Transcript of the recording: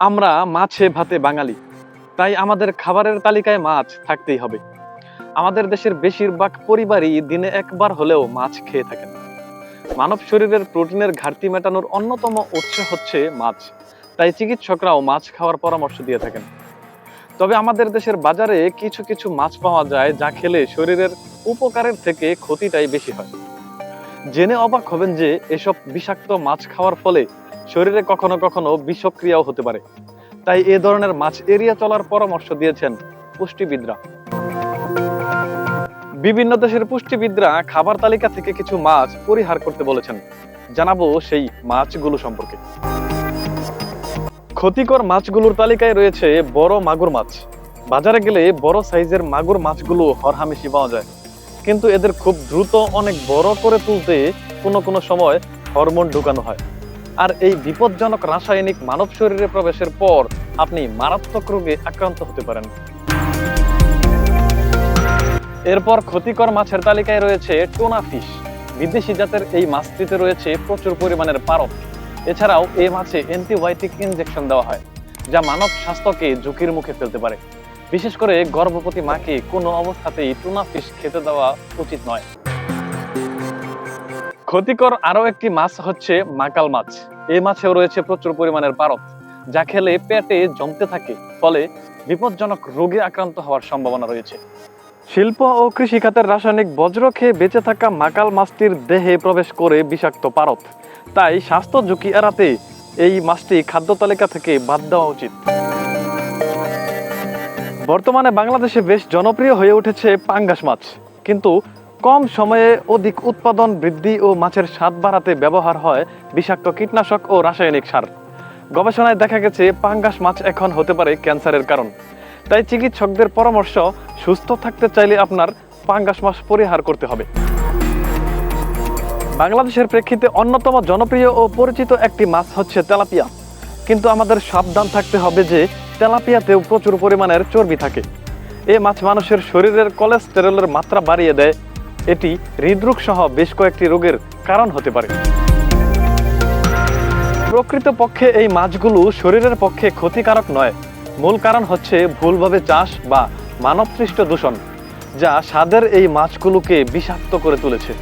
আমরা মাছে ভাতে বাঙালি। তাই আমাদের খাবারের তালিকায় মাছ থাকতেই হবে। আমাদের দেশের বেশিরভাগ পরিবারই দিনে একবার হলেও মাছ খেয়ে থাকেন মানব শরীরের প্রোটিনের ঘাটতি মেটানোর অন্যতম উৎস হচ্ছে মাছ। তাই চিকিৎসকরাও মাছ খাওয়ার পরামর্শ দিয়ে থাকেন। তবে আমাদের দেশের বাজারে কিছু কিছু মাছ পাওয়া যায় যা খেলে শরীরের উপকারের থেকে ক্ষতিটাই বেশি হয়। জেনে অবাক হবেন যে এসব বিষাক্ত মাছ খাওয়ার ফলে শরীরে কখনো কখনো বিষক্রিয়াও হতে পারে। তাই এ ধরনের মাছ এড়িয়ে চলার পরামর্শ দিয়েছেন পুষ্টিবিদরা। বিভিন্ন দেশের পুষ্টিবিদরা খাবার তালিকা থেকে কিছু মাছ পরিহার করতে বলেছেন। জানাব সেই মাছগুলো সম্পর্কে। ক্ষতিকর মাছগুলোর তালিকায় রয়েছে বড় মাগুর মাছ। বাজারে গেলে বড় সাইজের মাগুর মাছগুলো হরহামেশি পাওয়া যায়। কিন্তু এদের খুব দ্রুত অনেক বড় করে তুলতে কোনো কোনো সময় হরমোন ঢুকানো হয়। আর এই বিপজ্জনক রাসায়নিক মানব শরীরে প্রবেশের পর আপনি মারাত্মক রোগে আক্রান্ত হতে পারেন। এরপর ক্ষতিকর মাছের তালিকায় রয়েছে টোনা ফিশ। বিদেশি জাতের এই মাছটিতে রয়েছে প্রচুর পরিমাণের পারদ। এছাড়াও এই মাছে অ্যান্টিবায়োটিক ইনজেকশন দেওয়া হয়, যা মানব স্বাস্থ্যকে ঝুঁকির মুখে ফেলতে পারে। বিশেষ করে গর্ভবতী মাকে কোনো অবস্থাতেই টুনা ফিশ খেতে দেওয়া উচিত নয়। ক্ষতিকর আরও একটি মাছ হচ্ছে মাকাল মাছ। এই মাছেও রয়েছে প্রচুর পরিমাণের পারদ, যা খেলে পেটে জমতে থাকে, ফলে বিপজ্জনক রোগে আক্রান্ত হওয়ার সম্ভাবনা রয়েছে। শিল্প ও কৃষি খাতের রাসায়নিক বজ্র খেয়ে বেঁচে থাকা মাকাল মাছটির দেহে প্রবেশ করে বিষাক্ত পারদ। তাই স্বাস্থ্য ঝুঁকি এড়াতে এই মাছটি খাদ্য তালিকা থেকে বাদ দেওয়া উচিত। বর্তমানে বাংলাদেশে বেশ জনপ্রিয় হয়ে উঠেছে পাঙ্গাস মাছ। কিন্তু কম সময়ে অধিক উৎপাদন, বৃদ্ধি ও মাছের স্বাদ বাড়াতে ব্যবহার হয় বিষাক্ত কীটনাশক ও রাসায়নিক সার। গবেষণায় দেখা গেছে, পাঙ্গাস মাছ এখন হতে পারে ক্যান্সারের কারণ। তাই চিকিৎসকদের পরামর্শ, সুস্থ থাকতে চাইলে আপনার পাঙ্গাস মাছ পরিহার করতে হবে। বাংলাদেশের প্রেক্ষিতে অন্যতম জনপ্রিয় ও পরিচিত একটি মাছ হচ্ছে তেলাপিয়া। কিন্তু আমাদের সাবধান থাকতে হবে যে, তেলাপিয়াতেও প্রচুর পরিমাণের চর্বি থাকে। এ মাছ মানুষের শরীরের কোলেস্টেরলের মাত্রা বাড়িয়ে দেয় এটি হৃদরোগ সহ বেশ কয়েকটি রোগের কারণ হতে পারে। প্রকৃতপক্ষে এই মাছগুলো শরীরের পক্ষে ক্ষতিকারক নয়। মূল কারণ হচ্ছে ভুলভাবে চাষ বা মানবসৃষ্ট দূষণ, যা স্বাদের এই মাছগুলোকে বিষাক্ত করে তুলেছে।